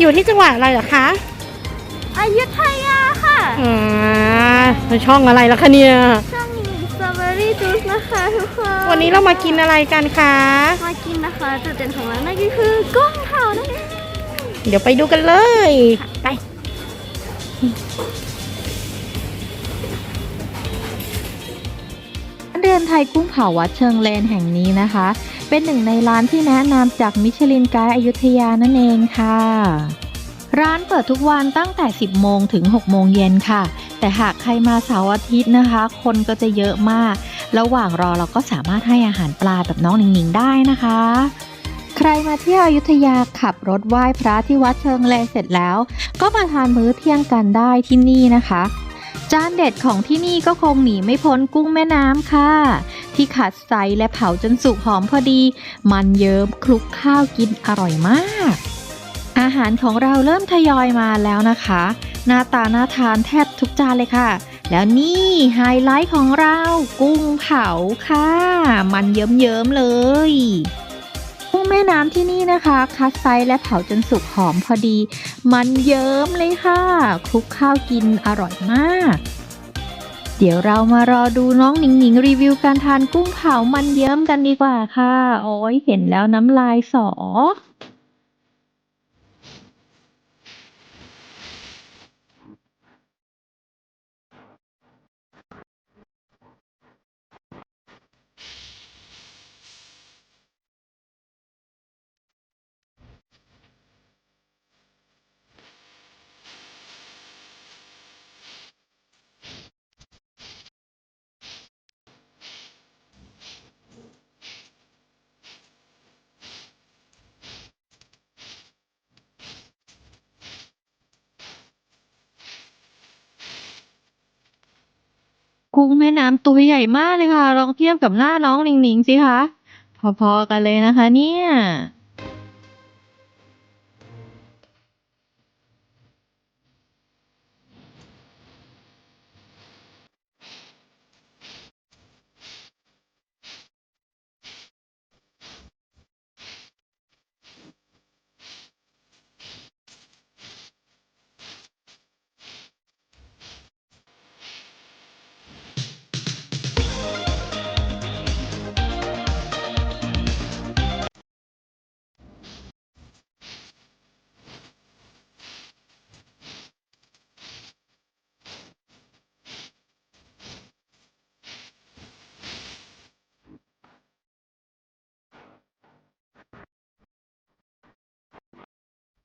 อยู่ที่จังหวัดอะไรเหรอคะอยุธยาค่ะอ่าช่องอะไรล่ะคะเนี่ยช่องสตรอเบอรี่จูสนะคะทุกคนวันนี้เรามากินอะไรกันคะมากินนะคะจุดเด่นของร้านนั่นก็คือกุ้งเผานั่นเองเดี๋ยวไปดูกันเลยไปร้านเรือนไทยกุ้งเผาวัดเชิงเลนแห่งนี้นะคะ เป็นหนึ่งในร้านที่แนะนำจากมิชลินไกด์อยุธยานั่นเองค่ะ ร้านเปิดทุกวันตั้งแต่ 10 โมงถึง 6 โมงเย็นค่ะ แต่หากใครมาเสาร์อาทิตย์นะคะ คนก็จะเยอะมาก ระหว่างรอเราก็สามารถให้อาหารปลาแบบน้องหนิงๆได้นะคะ ใครมาเที่ยวอยุธยาขับรถไหว้พระที่วัดเชิงเลเสร็จแล้ว ก็มาทานมื้อเที่ยงกันได้ที่นี่นะคะจานเด็ดของที่นี่ก็คงหนีไม่พ้นกุ้งแม่น้ำค่ะ ที่ขัดไซและเผาจนสุกหอมพอดี มันเยิ้มคลุกข้าวกินอร่อยมาก อาหารของเราเริ่มทยอยมาแล้วนะคะ หน้าตาน่าทานแทบทุกจานเลยค่ะ แล้วนี่ไฮไลท์ของเรากุ้งเผาค่ะ มันเยิ้มๆเลยกุ้งแม่น้ำที่นี่นะคะ คัดไซส์และเผาจนสุกหอมพอดี มันเยิ้มเลยค่ะคลุกข้าวกินอร่อยมาก เดี๋ยวเรามารอดูน้องหนิงหนิงรีวิวการทานกุ้งเผามันเยิ้มกันดีกว่าค่ะ โอ้ยเห็นแล้วน้ำลายสอ กุ้งแม่น้ำตัวใหญ่มากเลยค่ะ ลองเทียบกับหน้าน้องหนิงหนิงสิคะ พอๆกันเลยนะคะเนี่ย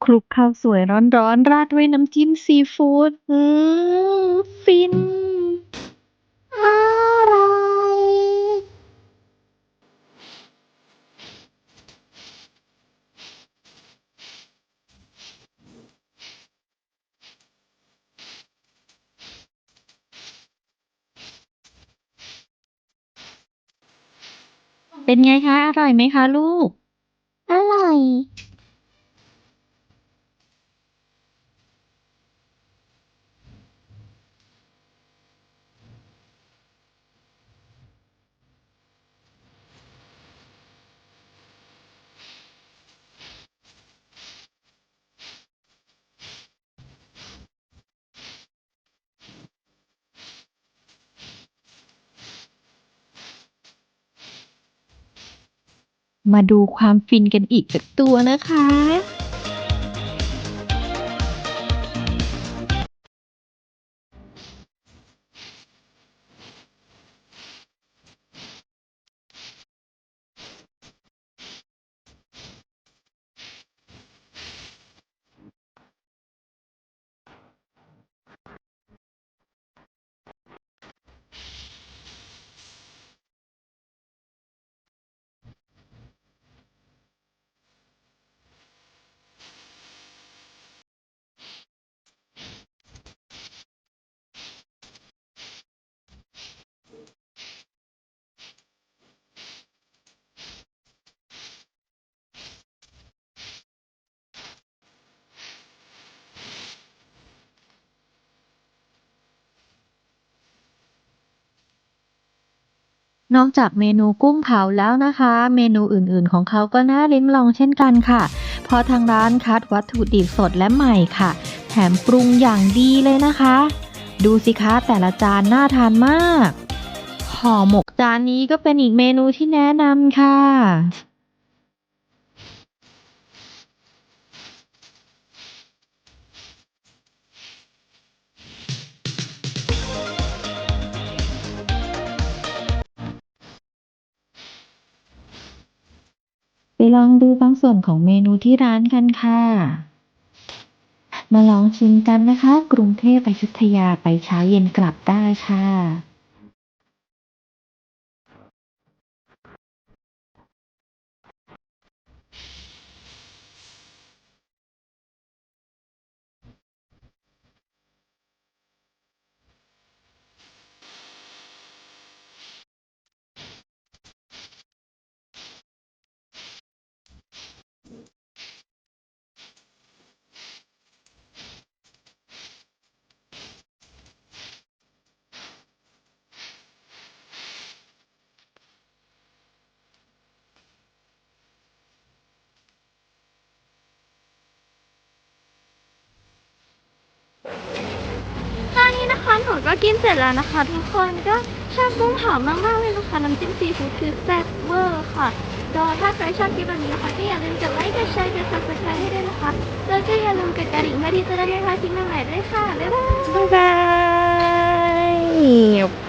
คลุกข้าวสวยร้อนๆ ราดด้วยน้ำจิ้มซีฟู้ดอืมฟิน อร่อย เป็นไงคะ อร่อยไหมคะลูก อร่อย มาดูความฟินกันอีกสักตัวนะคะ นอกจากเมนูกุ้งเผาแล้วนะคะ เมนูอื่นๆ ของเขาก็น่าลิ้มลองเช่นกันค่ะพอทางร้านคัดวัตถุดิบสดและใหม่ค่ะ แถมปรุงอย่างดีเลยนะคะ ดูสิคะแต่ละจานน่าทานมากห่อหมกจานนี้ก็เป็นอีกเมนูที่แนะนำค่ะ ลองดูบางส่วนของเมนูที่ร้านกันค่ะ มาลองชิมกันนะคะ กรุงเทพอยุธยาไปเช้าเย็นกลับได้ค่ะ ตอน นี้นก็กินเสร็จแล้วนะคะ ทุกคนก็ชอบกุ้งหอมมากๆเลยนะคะน้ำจิ้มซีฟู้ดคือแซ่บเวอร์ค่ะก็ถ้าใครชอบคลิปแบบนี้นะคะก็อย่าลืมกดไลค์กดแชร์กด subscribe ให้ด้วยนะคะแล้วก็อย่าลืมกดกระดิ่งเพื่อที่จะได้ไม่พลาดคลิปใหม่ๆด้วยค่ะบ๊ายบายบ๊ายบาย